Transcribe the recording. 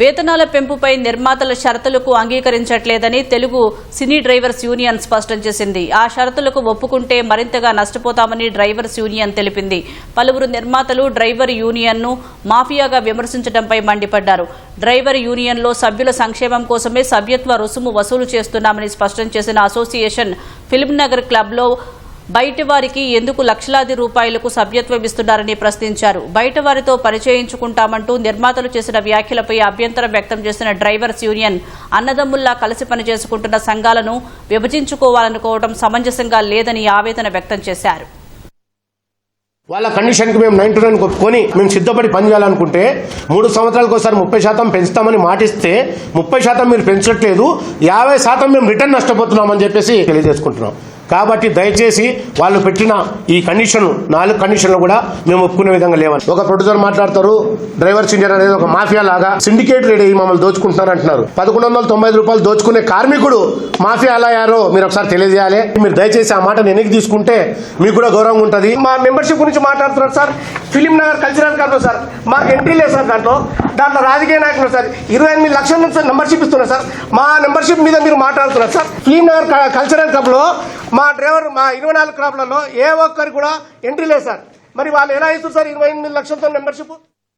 వేతనాల పెంపుపై నిర్మాతల షరతులకు అంగీకరించట్లేదని తెలుగు సినీ డ్రైవర్స్ యూనియన్ స్పష్టం చేసింది. ఆ షరతులకు ఒప్పుకుంటే మరింతగా నష్టపోతామని డ్రైవర్స్ యూనియన్ తెలిపింది. పలువురు నిర్మాతలు డ్రైవర్ యూనియన్ను మాఫియాగా విమర్శించడంపై మండిపడ్డారు. డ్రైవర్ యూనియన్లో సభ్యుల సంక్షేమం కోసమే సభ్యత్వ రుసుము వసూలు చేస్తున్నామని స్పష్టం చేసిన అసోసియేషన్ ఫిల్మ్ నగర్ క్లబ్లో బయట వారికి ఎందుకు లక్షలాది రూపాయలకు సభ్యత్వం ఇస్తున్నారని ప్రశ్నించారు. బయట వారితో పరిచయించుకుంటామంటూ నిర్మాతలు చేసిన వ్యాఖ్యలపై అభ్యంతరం వ్యక్తం చేసిన డ్రైవర్స్ యూనియన్ అన్నదమ్ముల్లా కలిసి పనిచేసుకుంటున్న సంఘాలను విభజించుకోవాలనుకోవడం సమంజసంగా లేదని ఆవేదన వ్యక్తం చేశారు. వాళ్ళ కండిషన్కి మేము నైన్టీ నైన్ ఒప్పుకొని మేము సిద్ధపడి పనిచేయాలనుకుంటే మూడు సంవత్సరాలకు ఒకసారి ముప్పై శాతం పెంచుతామని మాటిస్తే ముప్పై శాతం మీరు పెంచట్లేదు యాభై శాతం మేము రిటర్న్ నష్టపోతున్నామని చెప్పేసి తెలియజేసుకుంటున్నాం. కాబట్టి దయచేసి వాళ్ళు పెట్టిన ఈ కండిషన్ నాలుగు కండిషన్లు కూడా మేము ఒప్పుకునే విధంగా లేవని. ఒక ప్రొడ్యూసర్ మాట్లాడతారు డ్రైవర్ సింజర్ అనేది ఒక మాఫియా లాగా సిండికేట్ రెడీ మమ్మల్ని దోచుకుంటున్నారు అంటున్నారు. పదకొండు వందల తొంభై రూపాయలు దోచుకునే కార్మికుడు మాఫియా ఎలా అయ్యారో మీరు ఒకసారి తెలియజేయాలి. మీరు దయచేసి ఆ మాటను వెనక్కి తీసుకుంటే మీకు కూడా గౌరవం ఉంటుంది. మా మెంబర్షిప్ గురించి మాట్లాడుతున్నారు sir. Film Nagar cultural club sir. మాకు ఎంట్రీ లేదు సార్ దాంట్లో. దాంట్లో రాజకీయ నాయకులు సార్. ఇరవై ఎనిమిది లక్షల నుంచి మెంబర్షిప్ ఇస్తున్నారు సార్. మా మెంబర్షిప్ మీద మీరు మాట్లాడుతున్నారు సార్. ఫిలిం నగర్ క- కల్చరల్ క్లబ్లో మా డ్రైవర్ మా ఇరవై నాలుగు క్రాప్లలో ఏ ఒక్కరికి కూడా ఎంట్రీ లేదు సార్. మరి వాళ్ళు ఎలా ఇస్తారు సార్? ఇరవై ఎనిమిది లక్షలతో మెంబర్షిప్